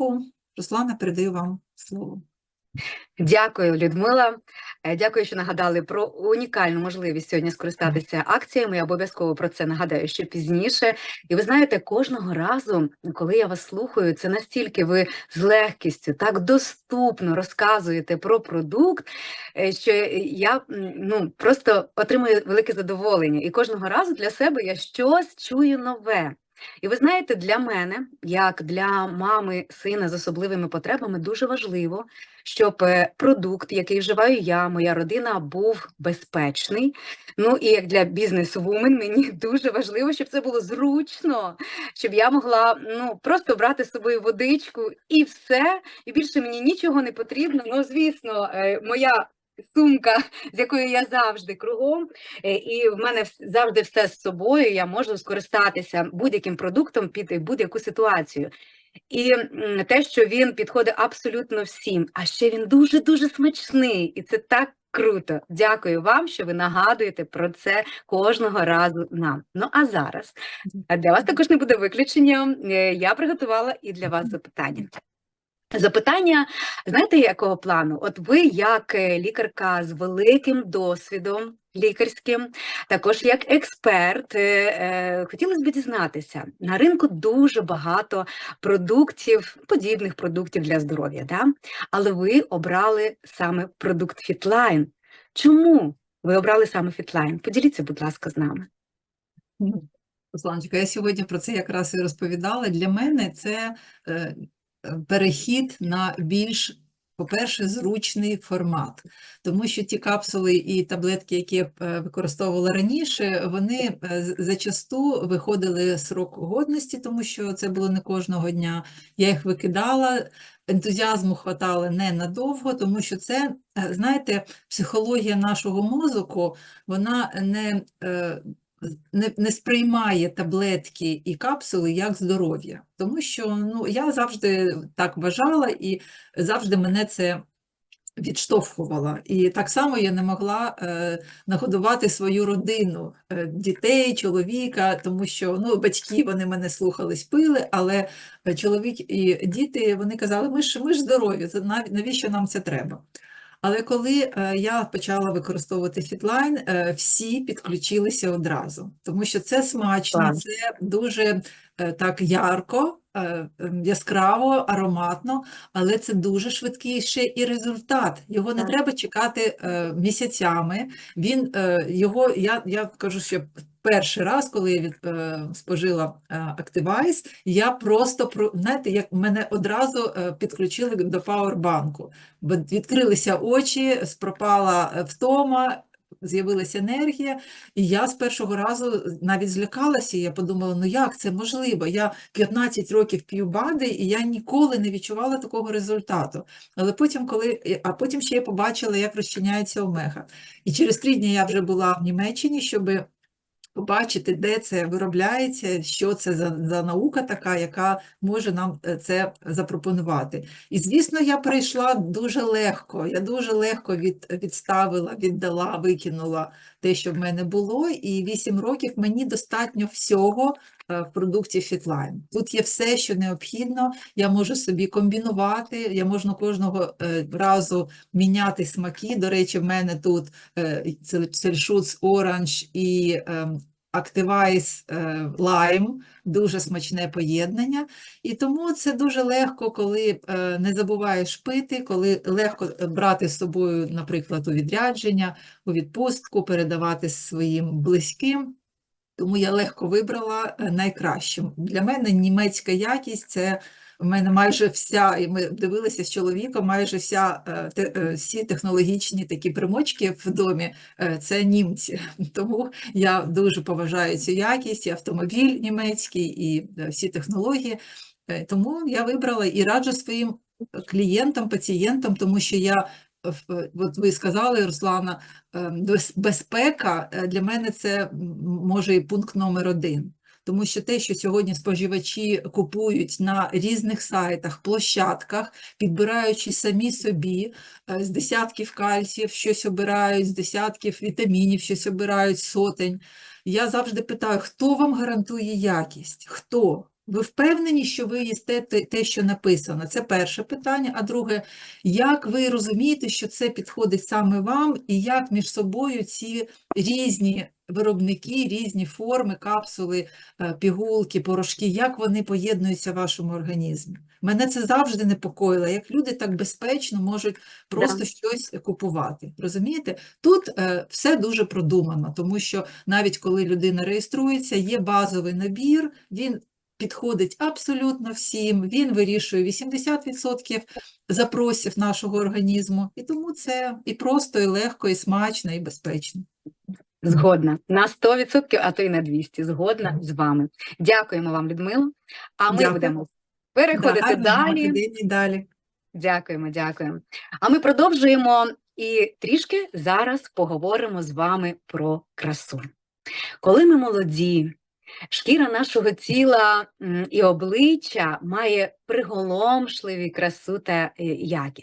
увагу. Руслана, передаю вам слово. Дякую, Людмила. Е, Дякую, що нагадали про унікальну можливість сьогодні скористатися акціями. Я обов'язково про це нагадаю ще пізніше. І ви знаєте, кожного разу, коли я вас слухаю, це настільки ви з легкістю, так доступно розказуєте про продукт, е, що я ну, просто отримую велике задоволення. І кожного разу для себе я щось чую нове. І ви знаєте, для мене, як для мами сина з особливими потребами, дуже важливо, щоб е, продукт, який вживаю я, моя родина, був безпечний. Ну і як для бізнес-вумен мені дуже важливо, щоб це було зручно, щоб я могла ну просто брати з собою водичку і все. І більше мені нічого не потрібно. Ну, звісно, е, моя. Сумка, з якою я завжди кругом, е, і в мене завжди все з собою. Я можу скористатися будь-яким продуктом під будь-яку ситуацію. І те, що він підходить абсолютно всім, а ще він дуже-дуже смачний, і це так круто. Дякую вам, що ви нагадуєте про це кожного разу нам. Ну а зараз для вас також не буде виключенням. е, Я приготувала і для вас запитання. Запитання, знаєте, якого плану? От ви, як е, лікарка з великим досвідом лікарським, також як експерт, е, е, хотілося б дізнатися, на ринку дуже багато продуктів, подібних продуктів для здоров'я, да? але ви обрали саме продукт Fitline. Чому ви обрали саме Fitline? Поділіться, будь ласка, з нами. Русланчика, я сьогодні про це якраз і розповідала. Для мене це перехід на більш, по-перше, зручний формат, тому що ті капсули і таблетки, які я е, використовувала раніше, вони е, зачасту виходили срок годності, тому що це було не кожного дня. Я їх викидала, ентузіазму хватало ненадовго, тому що це, е, знаєте, психологія нашого мозку, вона не. Не, не сприймає таблетки і капсули як здоров'я, тому що ну, я завжди так вважала і завжди мене це відштовхувало. І так само я не могла е, нагодувати свою родину, е, дітей, чоловіка, тому що ну, батьки вони мене слухались, пили, але чоловік і діти вони казали, ми ж, ми ж здорові, навіщо нам це треба? Але коли е, я почала використовувати фітлайн, е, всі підключилися одразу, тому що це смачно, це дуже е, так ярко, ем, яскраво, ароматно, але це дуже швидкий ще і результат. Його не Так. треба чекати місяцями. Він його, я, я кажу, що перший раз, коли я від, е, спожила е, Activise, я просто про знаєте, як мене одразу е, підключили до. Бо відкрилися очі, пропала е, втома, з'явилася енергія, і я з першого разу навіть злякалася. Я подумала, ну як це можливо? Я 15 років п'ю БАДи, і я ніколи не відчувала такого результату. Але потім, коли е, а потім ще я побачила, як розчиняється омега. І через три дні я вже була в Німеччині, щоб побачити, де це виробляється, що це за, за наука така, яка може нам е, це запропонувати. І, звісно, я прийшла дуже легко. Я дуже легко від, відставила, віддала, викинула те, що в мене було, і вісім років мені достатньо всього в продукті Fitline. Тут є все, що необхідно. Я можу собі комбінувати, я можу кожного е, разу міняти смаки. До речі, в мене тут е, Сельшуц Оранж і ем, Activise е, дуже смачне поєднання. І тому це дуже легко, коли е, не забуваєш пити, коли легко е, брати з собою, наприклад, у відрядження, у відпустку, передавати своїм близьким. Тому я легко вибрала е, найкраще. Для мене німецька якість це в мене майже вся, і ми дивилися з чоловіком, майже вся, е, те- е, всі технологічні такі примочки в домі це німці. Тому я дуже поважаю цю якість, і автомобіль німецький, і всі технології. Тому я вибрала і раджу своїм клієнтам, пацієнтам, тому що я, от ви сказали, Руслана, е, безпека е, для мене це може і пункт номер один. Тому що те, що сьогодні споживачі купують на різних сайтах, площадках, підбираючи самі собі е, з десятків кальціїв, щось обирають, з десятків вітамінів, щось обирають, сотень. Я завжди питаю, хто вам гарантує якість? Хто? Ви впевнені, що ви їсте те, що написано? Це перше питання. А друге, як ви розумієте, що це підходить саме вам, і як між собою ці різні виробники, різні форми, капсули, е, пігулки, порошки, як вони поєднуються в вашому організмі? Мене це завжди непокоїло, як люди так безпечно можуть просто щось купувати. Розумієте? Тут е, все дуже продумано, тому що навіть коли людина реєструється, є базовий набір, він підходить абсолютно всім, він вирішує 80% запросів нашого організму, і тому це і просто, і легко, і смачно, і безпечно. Згодна на 100%, а то й на 200. Згодна з вами. Дякуємо вам, Людмило. А ми Дякую. будемо переходити гарного далі. далі. Дякуємо, дякуємо. А ми продовжуємо і трішки зараз поговоримо з вами про красу. Коли ми молоді, шкіра нашого тіла і обличчя має приголомшливі красу та е, якість.